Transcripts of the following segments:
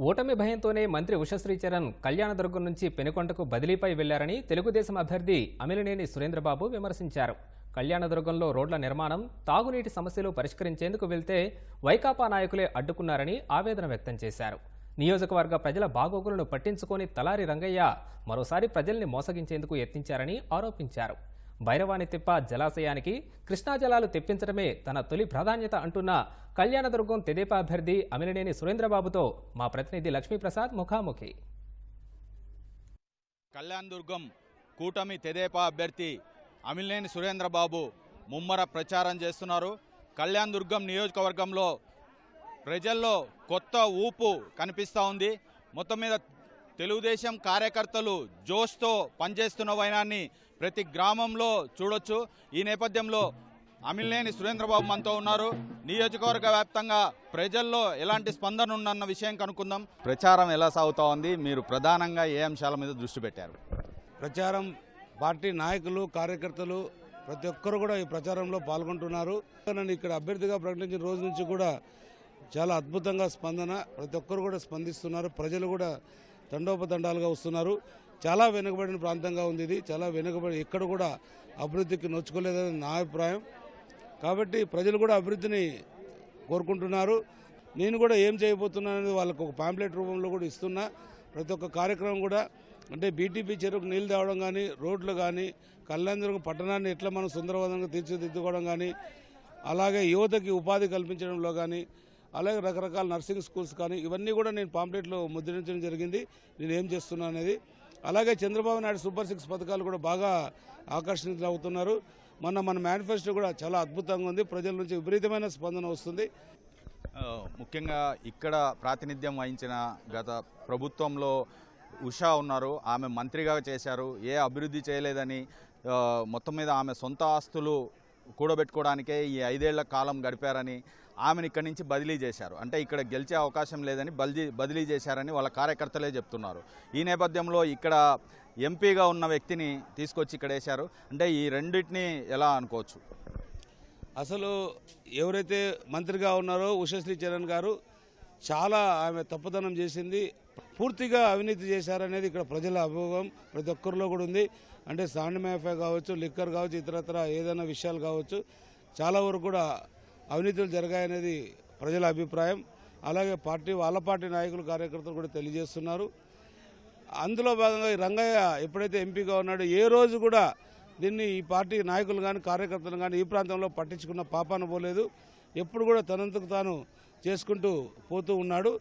ఓటమి భయంతోనే మంత్రి ఉషశ్రీ చరణ్ కళ్యాణదుర్గం నుంచి పెనుకొండకు బదిలీపై వెళ్ళారని తెలుగుదేశం అభ్యర్థి అమిలినేని సురేంద్రబాబు విమర్శించారు. కళ్యాణదుర్గంలో రోడ్ల నిర్మాణం తాగునీటి సమస్యలు పరిష్కరించేందుకు వెళ్తే వైకాపా నాయకులే అడ్డుకున్నారని ఆవేదన వ్యక్తం చేశారు. నియోజకవర్గ ప్రజల బాగోగులను పట్టించుకొని తలారి రంగయ్య మరోసారి ప్రజల్ని మోసగించేందుకు యత్నించారని ఆరోపించారు. భైరవాణి తిప్ప జలాశయానికి కృష్ణా జలాలు తెప్పించడమే తన తొలి ప్రాధాన్యత అంటున్న కళ్యాణదుర్గం తెదేపా అభ్యర్థి అమిలినేని సురేంద్రబాబుతో మా ప్రతినిధి లక్ష్మీప్రసాద్ ముఖాముఖి. కళ్యాణదుర్గం కూటమి తెదేపా అభ్యర్థి అమిలినేని సురేంద్రబాబు ముమ్మర ప్రచారం చేస్తున్నారు. కళ్యాణదుర్గం నియోజకవర్గంలో ప్రజల్లో కొత్త ఊపు కనిపిస్తూ ఉంది. మొత్తం మీద తెలుగుదేశం కార్యకర్తలు జోష్తో పనిచేస్తున్న వైనాన్ని ప్రతి గ్రామంలో చూడొచ్చు. ఈ నేపథ్యంలో అమిలినేని సురేంద్రబాబు మనతో ఉన్నారు. నియోజకవర్గ వ్యాప్తంగా ప్రజల్లో ఎలాంటి స్పందన ఉందన్న విషయం కనుక్కుందాం. ప్రచారం ఎలా సాగుతా ఉంది? మీరు ప్రధానంగా ఏ అంశాల మీద దృష్టి పెట్టారు? ప్రచారం పార్టీ నాయకులు కార్యకర్తలు ప్రతి ఒక్కరు కూడా ఈ ప్రచారంలో పాల్గొంటున్నారు. నన్ను ఇక్కడ అభ్యర్థిగా ప్రకటించిన రోజు నుంచి కూడా చాలా అద్భుతంగా స్పందన ప్రతి ఒక్కరు కూడా స్పందిస్తున్నారు. ప్రజలు కూడా తండోపతండాలుగా వస్తున్నారు. చాలా వెనుకబడిన ప్రాంతంగా ఉంది ఇది. చాలా వెనుకబడి ఎక్కడ కూడా అభివృద్ధికి నొచ్చుకోలేదని నా అభిప్రాయం. కాబట్టి ప్రజలు కూడా అభివృద్ధిని కోరుకుంటున్నారు. నేను కూడా ఏం చేయబోతున్నానని అనేది వాళ్ళకు ఒక పాంప్లెట్ రూపంలో కూడా ఇస్తున్నా. ప్రతి ఒక్క కార్యక్రమం కూడా అంటే బీటీపీ చెరువుకు నీళ్ళు తేవడం కానీ రోడ్లు కానీ కళ్యాణదుర్గం పట్టణాన్ని ఎట్లా మనం సుందరవంతంగా తీర్చిదిద్దుకోవడం కానీ అలాగే యువతకి ఉపాధి కల్పించడంలో కానీ అలాగే రకరకాల నర్సింగ్ స్కూల్స్ కానీ ఇవన్నీ కూడా నేను పాంప్లెట్లో ముద్రించడం జరిగింది. నేను ఏం చేస్తున్నా అనేది అలాగే చంద్రబాబు నాయుడు సూపర్ సిక్స్ పథకాలు కూడా బాగా ఆకర్షితులవుతున్నారు. మొన్న మన మేనిఫెస్టో కూడా చాలా అద్భుతంగా ఉంది. ప్రజల నుంచి విపరీతమైన స్పందన వస్తుంది. ముఖ్యంగా ఇక్కడ ప్రాతినిధ్యం వహించిన గత ప్రభుత్వంలో ఉషా ఉన్నారు. ఆమె మంత్రిగా చేశారు. ఏ అభివృద్ధి చేయలేదని మొత్తం మీద ఆమె సొంత ఆస్తులు కూడబెట్టుకోవడానికే ఈ ఐదేళ్ళ కాలం గడిపారని ఆమెను ఇక్కడి నుంచి బదిలీ చేశారు. అంటే ఇక్కడ గెలిచే అవకాశం లేదని బదిలీ బదిలీ చేశారని వాళ్ళ కార్యకర్తలే చెప్తున్నారు. ఈ నేపథ్యంలో ఇక్కడ ఎంపీగా ఉన్న వ్యక్తిని తీసుకొచ్చి ఇక్కడ వేశారు. అంటే ఈ రెండింటిని ఎలా అనుకోవచ్చు? అసలు ఎవరైతే మంత్రిగా ఉన్నారో ఉషశ్రీ చరణ్ గారు చాలా ఆమె తప్పుదనం చేసింది. పూర్తిగా అవినీతి చేశారనేది ఇక్కడ ప్రజల అభోగం ప్రతి ఒక్కరిలో కూడా ఉంది. అంటే సాండ్ మేఫా కావచ్చు లిక్కర్ కావచ్చు ఇతరత్ర ఏదైనా విషయాలు కావచ్చు చాలా వరకు కూడా అవినీతులు జరిగాయనేది ప్రజల అభిప్రాయం. అలాగే పార్టీ వాళ్ళ పార్టీ నాయకులు కార్యకర్తలు కూడా తెలియజేస్తున్నారు. అందులో భాగంగా ఈ రంగయ్య ఎప్పుడైతే ఎంపీగా ఉన్నాడో ఏ రోజు కూడా దీన్ని ఈ పార్టీ నాయకులు కానీ కార్యకర్తలు కానీ ఈ ప్రాంతంలో పట్టించుకున్న పాపాన పోలేదు. ఎప్పుడు కూడా తనంతకు తాను చేసుకుంటూ పోతూ ఉన్నాడు.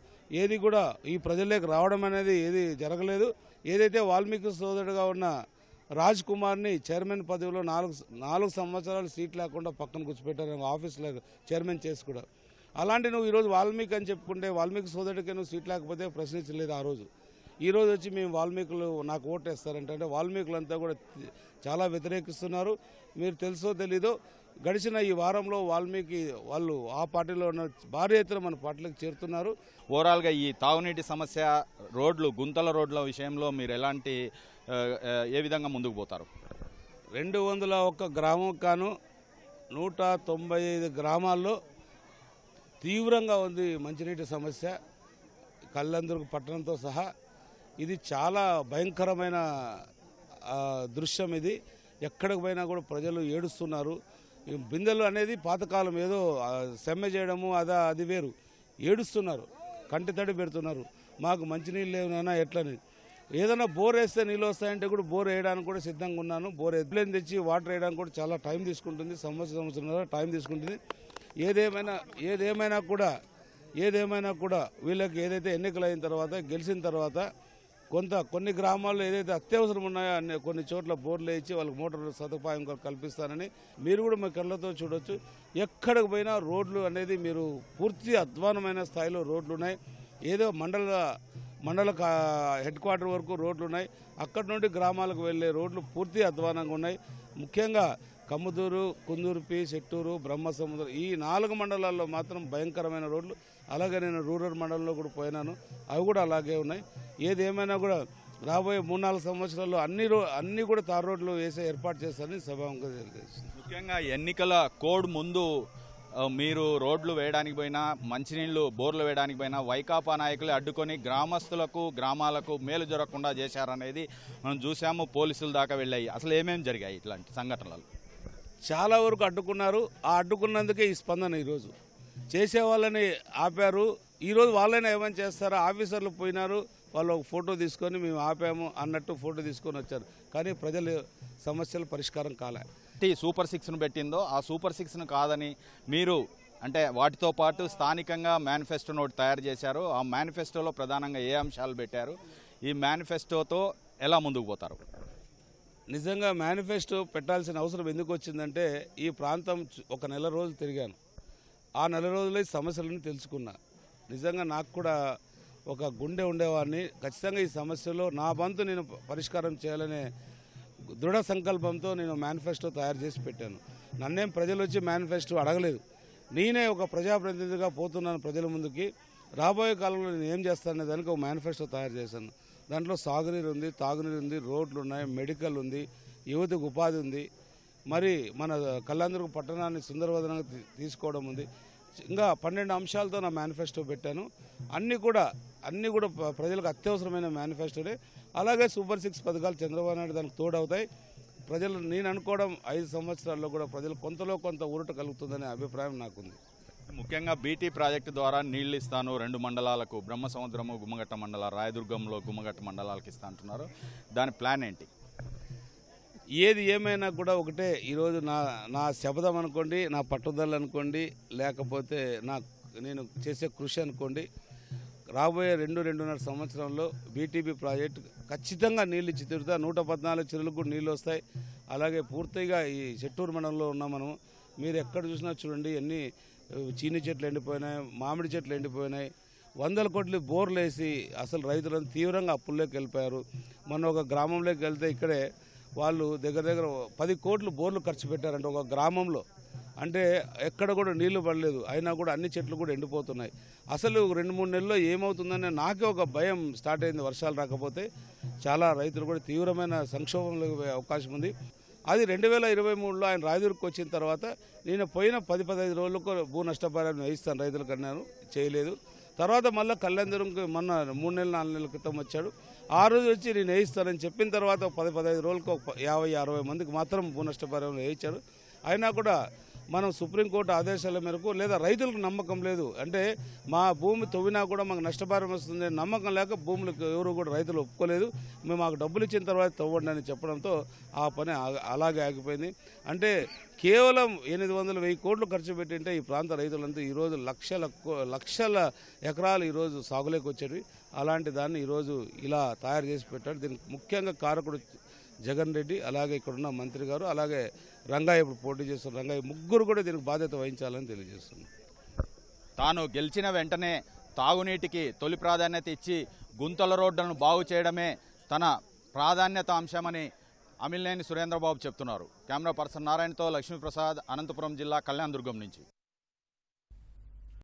ఏది కూడా ఈ ప్రజల్లోకి రావడం అనేది ఏది జరగలేదు. ఏదైతే వాల్మీకి సోదరుడుగా ఉన్న రాజ్ కుమార్ని చైర్మన్ పదవిలో నాలుగు నాలుగు సంవత్సరాలు సీట్ లేకుండా పక్కన కూర్చోపెట్టారు. ఆఫీస్లో చైర్మన్ చేసి కూడా. అలాంటి నువ్వు ఈరోజు వాల్మీకి అని చెప్పుకుంటే వాల్మీకి సోదరుడికి నువ్వు సీట్ లేకపోతే ప్రశ్నించలేదు ఆ రోజు. ఈ రోజు వచ్చి మేము వాల్మీకులు నాకు ఓటు వేస్తారంటే అంటే వాల్మీకులంతా కూడా చాలా వ్యతిరేకిస్తున్నారు. మీరు తెలుసో తెలీదో గడిచిన ఈ వారంలో వాల్మీకి వాళ్ళు ఆ పార్టీలో ఉన్న భారీ ఎత్తున మన పార్టీలకు చేరుతున్నారు. ఓవరాల్గా ఈ తాగునీటి సమస్య రోడ్లు గుంతల రోడ్ల విషయంలో మీరు ఎలాంటి ఏ విధంగా ముందుకు పోతారు? రెండు వందల ఒక్క గ్రామం కాను నూట తొంభై ఐదు గ్రామాల్లో తీవ్రంగా ఉంది మంచినీటి సమస్య. కళ్ళందరికి పట్టణంతో సహా ఇది చాలా భయంకరమైన దృశ్యం ఇది. ఎక్కడికి పోయినా కూడా ప్రజలు ఏడుస్తున్నారు. బిందెలు అనేది పాతకాలం ఏదో సెమ్మె చేయడము అదా అది వేరు. ఏడుస్తున్నారు. కంటి తడి పెడుతున్నారు. మాకు మంచినీళ్ళు లేవునైనా ఎట్లని? ఏదైనా బోర్ వేస్తే నీళ్ళు వస్తాయంటే కూడా బోర్ వేయడానికి కూడా సిద్ధంగా ఉన్నాను. బోర్ ఎద్దులేని తెచ్చి వాటర్ వేయడానికి కూడా చాలా టైం తీసుకుంటుంది. సంవత్సరం సంవత్సరం టైం తీసుకుంటుంది. ఏదేమైనా ఏదేమైనా కూడా ఏదేమైనా కూడా వీళ్ళకి ఏదైతే ఎన్నికలు అయిన తర్వాత గెలిచిన తర్వాత కొంత కొన్ని గ్రామాల్లో ఏదైతే అత్యవసరం ఉన్నాయో అన్ని కొన్ని చోట్ల బోర్లు వేయించి వాళ్ళకి మోటార్ సదుపాయం కల్పిస్తానని మీరు కూడా మీ కళ్ళతో చూడొచ్చు. ఎక్కడికి పోయినా రోడ్లు అనేది మీరు పూర్తి అధ్వానమైన స్థాయిలో రోడ్లు ఉన్నాయి. ఏదో మండల మండల హెడ్ క్వార్టర్ వరకు రోడ్లు ఉన్నాయి. అక్కడి నుండి గ్రామాలకు వెళ్ళే రోడ్లు పూర్తి అధ్వానంగా ఉన్నాయి. ముఖ్యంగా కమ్ముదూరు కుందూరుపి చెట్టూరు బ్రహ్మసముద్రం ఈ నాలుగు మండలాల్లో మాత్రం భయంకరమైన రోడ్లు. అలాగే నేను రూరల్ మండలంలో కూడా పోయినాను. అవి కూడా అలాగే ఉన్నాయి. ఏదేమైనా కూడా రాబోయే మూడు నాలుగు సంవత్సరాల్లో అన్ని రో అన్ని కూడా తార్ రోడ్లు వేసే ఏర్పాటు చేస్తారని సభాముఖంగా తెలియజేస్తుంది ముఖ్యంగా ఎన్నికల కోడ్ ముందు మీరు రోడ్లు వేయడానికి పోయినా మంచినీళ్ళు బోర్లు వేయడానికి పోయినా వైకాపా నాయకులు అడ్డుకొని గ్రామస్తులకు గ్రామాలకు మేలు జరగకుండా చేశారనేది మనం చూసాము పోలీసుల దాకా వెళ్ళాయి. అసలు ఏమేమి జరిగాయి ఇట్లాంటి సంఘటనలు? చాలా వరకు అడ్డుకున్నారు. ఆ అడ్డుకున్నందుకే ఈ స్పందన ఈరోజు. చేసే వాళ్ళని ఆపారు. ఈరోజు వాళ్ళైనా ఏమైనా చేస్తారా? ఆఫీసర్లు పోయినారు. వాళ్ళు ఒక ఫోటో తీసుకొని మేము ఆపాము అన్నట్టు ఫోటో తీసుకొని వచ్చారు. కానీ ప్రజల సమస్యలు పరిష్కారం కాలే. పార్టీ సూపర్ సిక్స్ను పెట్టిందో ఆ సూపర్ సిక్స్ను కాదని మీరు అంటే వాటితో పాటు స్థానికంగా మేనిఫెస్టోను ఒకటి తయారు చేశారు. ఆ మేనిఫెస్టోలో ప్రధానంగా ఏ అంశాలు పెట్టారు? ఈ మేనిఫెస్టోతో ఎలా ముందుకు పోతారు? నిజంగా మేనిఫెస్టో పెట్టాల్సిన అవసరం ఎందుకు వచ్చిందంటే ఈ ప్రాంతం ఒక నెల రోజులు తిరిగాను. ఆ నెల రోజులే సమస్యలను తెలుసుకున్నా. నిజంగా నాకు కూడా ఒక గుండె ఉండేవాడిని. ఖచ్చితంగా ఈ సమస్యలో నా వంతు నేను పరిష్కారం చేయాలనే దృఢ సంకల్పంతో నేను మేనిఫెస్టో తయారు చేసి పెట్టాను. నన్నేం ప్రజలు వచ్చి మేనిఫెస్టో అడగలేదు. నేనే ఒక ప్రజాప్రతినిధిగా పోతున్నాను ప్రజల ముందుకి. రాబోయే కాలంలో నేను ఏం చేస్తాననే దానికి ఒక మేనిఫెస్టో తయారు చేశాను. దాంట్లో సాగునీరు ఉంది తాగునీరు ఉంది రోడ్లు ఉన్నాయి మెడికల్ ఉంది యువతకు ఉపాధి ఉంది. మరి మన కళ్ళందరూ పట్టణాన్ని సుందరవదనంగా తీసుకోవడం ఉంది. ఇంకా పన్నెండు అంశాలతో నా మేనిఫెస్టో పెట్టాను. అన్నీ కూడా అన్నీ కూడా ప్ర- ప్రజలకు అత్యవసరమైన మేనిఫెస్టోనే అలాగే సూపర్ సిక్స్ పథకాలు చంద్రబాబు నాయుడు దానికి తోడవుతాయి. ప్రజలు నేను అనుకోవడం ఐదు సంవత్సరాల్లో కూడా ప్రజలు కొంతలో కొంత ఊరట కలుగుతుందనే అభిప్రాయం నాకుంది. ముఖ్యంగా బీటీ ప్రాజెక్టు ద్వారా నీళ్ళు ఇస్తాను రెండు మండలాలకు బ్రహ్మసముద్రము గుమ్మగట్ట మండల రాయదుర్గంలో గుమ్మగట్ట మండలాలకు ఇస్తా అంటున్నారు. దాని ప్లాన్ ఏంటి? ఏది ఏమైనా కూడా ఒకటే ఈరోజు నా నా శపథం అనుకోండి నా పట్టుదల అనుకోండి లేకపోతే నా నేను చేసే కృషి అనుకోండి రాబోయే రెండు రెండున్నర సంవత్సరంలో బీటీపీ ప్రాజెక్టు ఖచ్చితంగా నీళ్ళు ఇచ్చి తీరుతా నూట పద్నాలుగు చెరువులకు కూడా నీళ్ళు వస్తాయి. అలాగే పూర్తిగా ఈ చెట్టూరు మండలంలో ఉన్నాం మనం. మీరు ఎక్కడ చూసినా చూడండి ఎన్ని చీని చెట్లు ఎండిపోయినాయి మామిడి చెట్లు ఎండిపోయినాయి. వందల కోట్లు బోర్లు వేసి అసలు రైతులను తీవ్రంగా అప్పుల్లోకి వెళ్ళిపోయారు. మొన్న ఒక గ్రామంలోకి వెళ్తే ఇక్కడే వాళ్ళు దగ్గర దగ్గర పది కోట్లు బోర్లు ఖర్చు పెట్టారంటే ఒక గ్రామంలో. అంటే ఎక్కడ కూడా నీళ్ళు పడలేదు. అయినా కూడా అన్ని చెట్లు కూడా ఎండిపోతున్నాయి. అసలు రెండు మూడు నెలల్లో ఏమవుతుందనే నాకే ఒక భయం స్టార్ట్ అయింది వర్షాలు రాకపోతే. చాలా రైతులు కూడా తీవ్రమైన సంక్షోభంలో అవకాశం ఉంది. అది రెండు వేల ఇరవై మూడులో ఆయన రాయదుర్గకు వచ్చిన తర్వాత నేను పోయిన పది పదహైదు రోజులకు భూ నష్టపరిహారం వేయిస్తాను రైతులకు అన్నాను చేయలేదు. తర్వాత మళ్ళీ కళ్యాణదురంకి మొన్న మూడు నెలలు నాలుగు నెలల క్రితం వచ్చాడు. ఆ రోజు వచ్చి నేను వేయిస్తానని చెప్పిన తర్వాత పది పదహైదు రోజులకు ఒక యాభై అరవై మందికి మాత్రం భూ నష్టపరిహారం వేయించాడు అయినా కూడా మనం సుప్రీంకోర్టు ఆదేశాల మేరకు లేదా రైతులకు నమ్మకం లేదు. అంటే మా భూమి తవ్వినా కూడా మాకు నష్టభారం వస్తుంది నమ్మకం లేక భూములకు ఎవరు కూడా రైతులు ఒప్పుకోలేదు. మేము మాకు డబ్బులు ఇచ్చిన తర్వాత తవ్వండి అని చెప్పడంతో ఆ పని అలాగే ఆగిపోయింది. అంటే కేవలం ఎనిమిది వందల వెయ్యి కోట్లు ఖర్చు పెట్టింటే ఈ ప్రాంత రైతులంతా ఈరోజు లక్షల కో- లక్షల ఎకరాలు ఈరోజు సాగులోకి వచ్చేవి అలాంటి దాన్ని ఈరోజు ఇలా తయారు చేసి పెట్టారు. దీనికి ముఖ్యంగా కారకుడు జగన్ రెడ్డి అలాగే ఇక్కడున్న మంత్రి గారు అలాగే రంగయ్య ఇప్పుడు పోటీ చేస్తున్న రంగయ్య ముగ్గురు కూడా దీనికి బాధ్యత వహించాలని తెలియజేస్తుంది తాను గెలిచిన వెంటనే తాగునీటికి తొలి ప్రాధాన్యత ఇచ్చి గుంతల రోడ్లను బాగు చేయడమే తన ప్రాధాన్యత అంశమని అమిలినేని సురేంద్రబాబు చెప్తున్నారు. కెమెరా పర్సన్ నారాయణతో లక్ష్మీప్రసాద్ అనంతపురం జిల్లా కళ్యాణదుర్గం నుంచి.